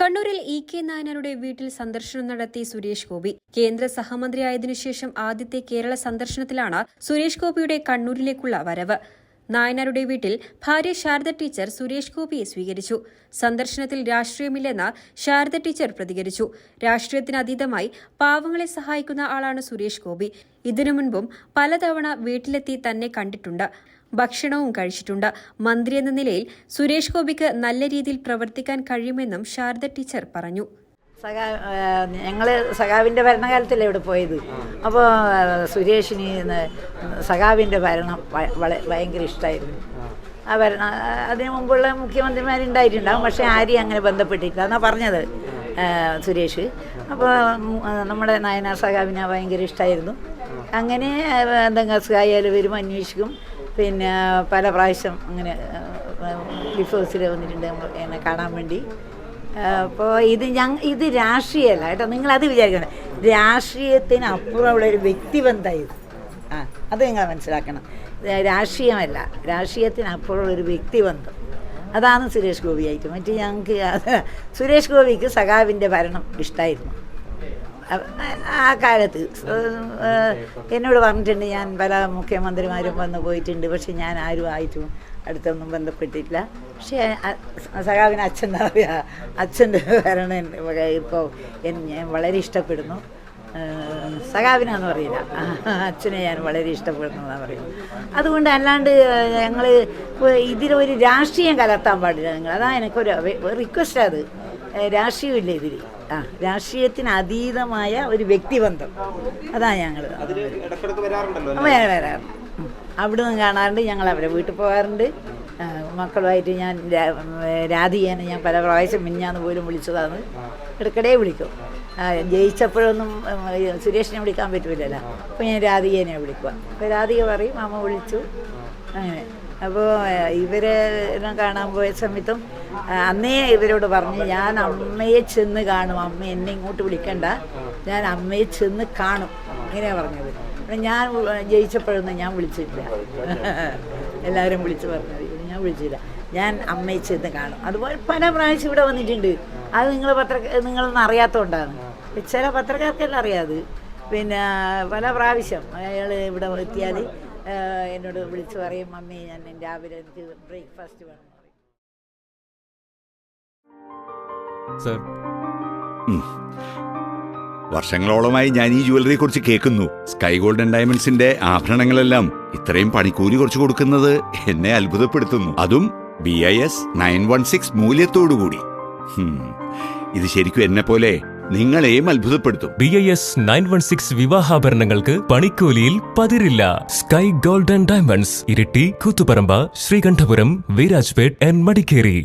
കണ്ണൂരിൽ E K നായനാരുടെ വീട്ടിൽ സന്ദർശനം നടത്തി സുരേഷ് ഗോപി. കേന്ദ്ര സഹമന്ത്രിയായതിനുശേഷം ആദ്യത്തെ കേരള സന്ദർശനത്തിലാണ് സുരേഷ് ഗോപിയുടെ കണ്ണൂരിലേക്കുള്ള വരവ്. നായനാരുടെ വീട്ടിൽ ഭാര്യ ശാരദ ടീച്ചർ സുരേഷ് ഗോപിയെ സ്വീകരിച്ചു. സന്ദർശനത്തിൽ രാഷ്ട്രീയമില്ലെന്ന് ശാരദ ടീച്ചർ പ്രതികരിച്ചു. രാഷ്ട്രീയത്തിന് അതീതമായി പാവങ്ങളെ സഹായിക്കുന്ന ആളാണ് സുരേഷ് ഗോപി. ഇതിനു മുൻപും പലതവണ വീട്ടിലെത്തി തന്നെ കണ്ടിട്ടുണ്ട്. ഭക്ഷണവും കഴിച്ചിട്ടുണ്ട്. മന്ത്രി എന്ന നിലയിൽ സുരേഷ് ഗോപിക്ക് നല്ല രീതിയിൽ പ്രവർത്തിക്കാൻ കഴിയുമെന്നും ശാരദ ടീച്ചർ പറഞ്ഞു. സഖാ ഞങ്ങൾ സഖാവിന്റെ ഭരണകാലത്തല്ലേ ഇവിടെ പോയത്. അപ്പോൾ സുരേഷിന് സഖാവിന്റെ ഭരണം ഭയങ്കര ഇഷ്ടമായിരുന്നു ആ. ഭരണം അതിനു മുമ്പുള്ള മുഖ്യമന്ത്രിമാരുണ്ടായിട്ടുണ്ടാകും പക്ഷേ ആരെയും അങ്ങനെ ബന്ധപ്പെട്ടിട്ടില്ല. എന്നാണ് പറഞ്ഞത് സുരേഷ്. അപ്പോൾ നമ്മുടെ നയനാർ സഖാവിനെ ഭയങ്കര ഇഷ്ടമായിരുന്നു അങ്ങനെ എന്തെങ്കിലും അസുഖമായാലും വരും അന്വേഷിക്കും. പിന്നെ പല പ്രാവശ്യം അങ്ങനെ ലിഫ് ഹൗസിൽ വന്നിട്ടുണ്ട് നമ്മൾ എന്നെ കാണാൻ വേണ്ടി. അപ്പോൾ ഇത് ഞങ്ങൾ ഇത് രാഷ്ട്രീയമല്ല കേട്ടോ. അത് വിചാരിക്കണം രാഷ്ട്രീയത്തിന് അപ്പുറമുള്ള ഒരു വ്യക്തിബന്ധമായി ഇത്. ആ അത് നിങ്ങൾ മനസ്സിലാക്കണം. രാഷ്ട്രീയമല്ല. രാഷ്ട്രീയത്തിനപ്പുറമുള്ള ഒരു വ്യക്തിബന്ധം. അതാണ് സുരേഷ് ഗോപിയായിട്ട്. മറ്റു ഞങ്ങൾക്ക് സുരേഷ് ഗോപിക്ക് സഖാവിന്റെ ഭരണം ഇഷ്ടമായിരുന്നു ആ കാലത്ത്. എന്നോട് പറഞ്ഞിട്ടുണ്ട് ഞാൻ പല മുഖ്യമന്ത്രിമാരും വന്ന് പോയിട്ടുണ്ട് പക്ഷെ ഞാൻ ആരും ആയിട്ടും അടുത്തൊന്നും ബന്ധപ്പെട്ടിട്ടില്ല. പക്ഷേ സഖാവിന് അച്ഛൻ എന്താ പറയുക അച്ഛന്റെ ഭരണം ഇപ്പോൾ ഞാൻ വളരെ ഇഷ്ടപ്പെടുന്നു. സഖാവിനാന്ന് പറയില്ല. അച്ഛനെ ഞാൻ വളരെ ഇഷ്ടപ്പെടുന്നു എന്നാണ് പറയുന്നത്. അതുകൊണ്ട് അല്ലാണ്ട് ഞങ്ങൾ ഇതിലൊരു രാഷ്ട്രീയം കലർത്താൻ പാടില്ല നിങ്ങൾ അതാണ് എനിക്കൊരു റിക്വസ്റ്റ് അത്. രാഷ്ട്രീയമില്ല ഇതിൽ ആ രാഷ്ട്രീയത്തിന് അതീതമായ ഒരു വ്യക്തിബന്ധം. അതാണ് ഞങ്ങൾ വരാറുണ്ട്. അവിടെ നിന്ന് കാണാറുണ്ട് ഞങ്ങൾ അവരെ വീട്ടിൽ പോകാറുണ്ട്. മക്കളുമായിട്ട് ഞാൻ രാധികേനെ ഞാൻ പല പ്രാവശ്യം മിഞ്ഞാന്ന് പോലും വിളിച്ചതാണ്. ഇടയ്ക്കിടെ വിളിക്കും. ജയിച്ചപ്പോഴൊന്നും സുരേഷിനെ വിളിക്കാൻ പറ്റില്ലല്ലോ അപ്പോൾ ഞാൻ രാധികേനെ വിളിക്കുക അപ്പോൾ രാധിക പറയും അമ്മ വിളിച്ചു. അങ്ങനെ. അപ്പോൾ ഇവരെ കാണാൻ പോയ സമയത്തും അന്നേ ഇവരോട് പറഞ്ഞു ഞാൻ അമ്മയെ ചെന്ന് കാണും. അമ്മ എന്നെ ഇങ്ങോട്ട് വിളിക്കണ്ട. ഞാൻ അമ്മയെ ചെന്ന് കാണും. ഇങ്ങനെയാണ് പറഞ്ഞത്. ഞാൻ ജയിച്ചപ്പോഴൊന്നും ഞാൻ വിളിച്ചിട്ടില്ല എല്ലാവരും വിളിച്ച് പറഞ്ഞത് ഞാൻ വിളിച്ചില്ല. ഞാൻ അമ്മയെ ചെന്ന് കാണും. അതുപോലെ പല പ്രാവശ്യം ഇവിടെ വന്നിട്ടുണ്ട്. അത് നിങ്ങൾ പത്ര നിങ്ങളൊന്നും അറിയാത്തതുകൊണ്ടാണ് ചില പത്രക്കാർക്കെല്ലാം അറിയാത് പിന്നെ പല പ്രാവശ്യം അയാൾ ഇവിടെ എത്തിയാൽ എന്നോട് വിളിച്ച് പറയും മമ്മി ഞാൻ രാവിലെ എനിക്ക് ബ്രേക്ക്ഫാസ്റ്റ് വേണം. സർ വർഷങ്ങളോളമായി ഞാൻ ഈ ജുവലറിയെ കുറിച്ച് കേൾക്കുന്നു. സ്കൈ ഗോൾഡൻ ഡയമണ്ട്സിന്റെ ആഭരണങ്ങളെല്ലാം ഇത്രയും പണിക്കൂലി കുറച്ച് കൊടുക്കുന്നത് എന്നെ അത്ഭുതപ്പെടുത്തുന്നു. അതും B I S nine one six മൂല്യത്തോടുകൂടി. ഇത് ശരിക്കും എന്നെ പോലെ നിങ്ങളെയും അത്ഭുതപ്പെടുത്തും. B I S nine one six വിവാഹാഭരണങ്ങൾക്ക് പണിക്കൂലിയിൽ പതിരില്ല. Sky Golden Diamonds Iritty Koothuparamba Sreekandapuram Virajpet and Madikeri.